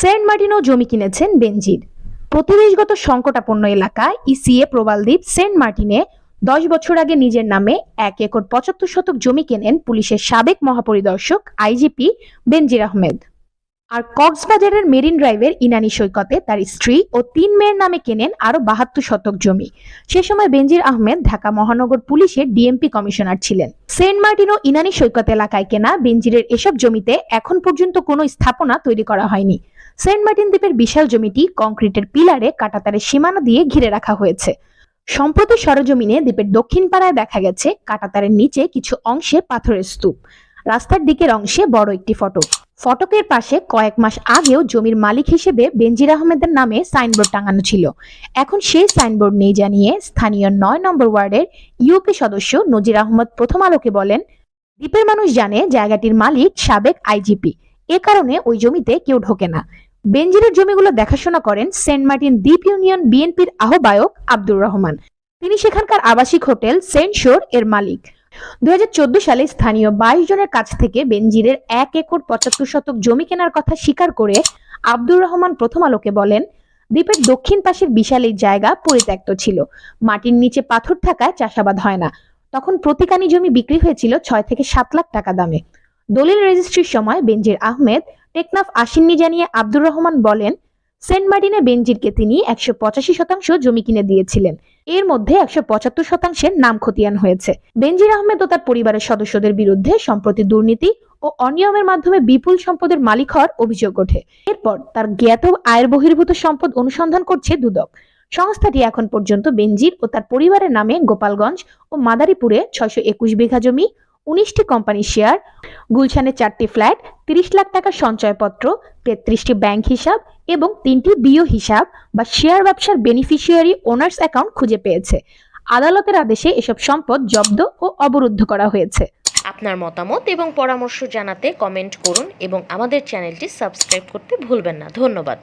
Saint মার্টিনও জমি কিনেছেন বেনজির। প্রতিবেশগত সংকটাপন্ন এলাকা ইসিএ প্রবালদ্বীপ সেন্ট মার্টিনে দশ বছর আগে নিজের নামে এক একর পঁচাত্তর শতক জমি কেনেন পুলিশের সাবেক মহাপরিদর্শক আইজিপি বেনজির আহমেদ। আর কক্সবাজারের মেরিন ড্রাইভের ইনানি সৈকতে তার স্ত্রী ও তিন মেয়ের নামে কেনেন আরও বাহাত্তর শতক জমি। সে সময় বেনজির আহমেদ, ঢাকা মহানগর পুলিশের ডিএমপি কমিশনার ছিলেন। সেন্ট মার্টিন ও ইনানি সৈকত এলাকায় কেনা বেনজিরের এসব জমিতে এখন পর্যন্ত কোনো স্থাপনা তৈরি করা হয়নি। সেন্ট মার্টিন দ্বীপের বিশাল জমিটি কংক্রিটের পিলারে কাটাতারের সীমানা দিয়ে ঘিরে রাখা হয়েছে। সম্প্রতি সরজমিনে দ্বীপের দক্ষিণ পাড়ায় দেখা গেছে কাটাতারের নিচে কিছু অংশে পাথরের স্তূপ। রাস্তার দিকের অংশে বড় একটি ফটক ফটকের পাশে কয়েক মাস আগেও জমির মালিক হিসেবে বেনজির আহমেদের নামে সাইনবোর্ড টাঙানো ছিল। এখন সেই সাইনবোর্ড নেই জানিয়ে স্থানীয় নয় নম্বর ওয়ার্ডের ইউপি সদস্য নজির আহমদ প্রথম আলোকে বলেন, দ্বীপের মানুষ জানে জায়গাটির মালিক সাবেক আইজিপি এ কারণে ওই জমিতে কেউ ঢোকে না। বেনজিরের জমিগুলো দেখাশোনা করেন সেন্ট মার্টিন দ্বীপ ইউনিয়ন বিএনপির আহ্বায়ক আব্দুর রহমান। তিনি সেখানকার আবাসিক হোটেল সেন্ট শোর এর মালিক। দুই সালে স্থানীয় বাইশ জনের কাছ থেকে বেনজিরের এক একর পঁচাত্তর শতক জমি কেনার কথা স্বীকার করে আব্দুর রহমান প্রথম আলোকে বলেন, দ্বীপের দক্ষিণ পাশের বিশাল এই জায়গা পরিত্যক্ত ছিল। মাটির নিচে পাথর থাকায় চাষাবাদ হয় না। তখন প্রতিকানি জমি বিক্রি হয়েছিল ছয় থেকে সাত লাখ টাকা দামে। দলিল রেজিস্ট্রির সময় বেনজির আহমেদ টেকনাফ আসেননি জানিয়ে আব্দুর রহমান বলেন সেন্ট মার্টিনে বেনজিরকে তিনি একশো পঁচাশি শতাংশ জমি কিনে দিয়েছিলেন। এর মধ্যে একশো পঁচাত্তর শতাংশের নাম খতিয়ান হয়েছে। বেনজির আহমেদ ও তার পরিবারের সদস্যদের বিরুদ্ধে সম্প্রতি দুর্নীতি ও অনিয়মের মাধ্যমে বিপুল সম্পদের মালিক হওয়ার অভিযোগ ওঠে। এরপর তার জ্ঞাত আয়ের বহির্ভূত সম্পদ অনুসন্ধান করছে দুদক। সংস্থাটি এখন পর্যন্ত বেনজির ও তার পরিবারের নামে গোপালগঞ্জ ও মাদারীপুরে ছয়শো একুশ বিঘা জমি উনিশটি কোম্পানি শেয়ার গুলশানে চারটি ফ্ল্যাট, তিরিশ লাখ টাকার সঞ্চয়পত্র, তেত্রিশটি ব্যাংক হিসাব এবং তিনটি বিও হিসাব বা শেয়ার ব্যবসার বেনিফিশিয়ারি ওনার্স অ্যাকাউন্ট খুঁজে পেয়েছে। আদালতের আদেশে এসব সম্পদ জব্দ ও অবরুদ্ধ করা হয়েছে। আপনার মতামত এবং পরামর্শ জানাতে কমেন্ট করুন এবং আমাদের চ্যানেলটি সাবস্ক্রাইব করতে ভুলবেন না। ধন্যবাদ।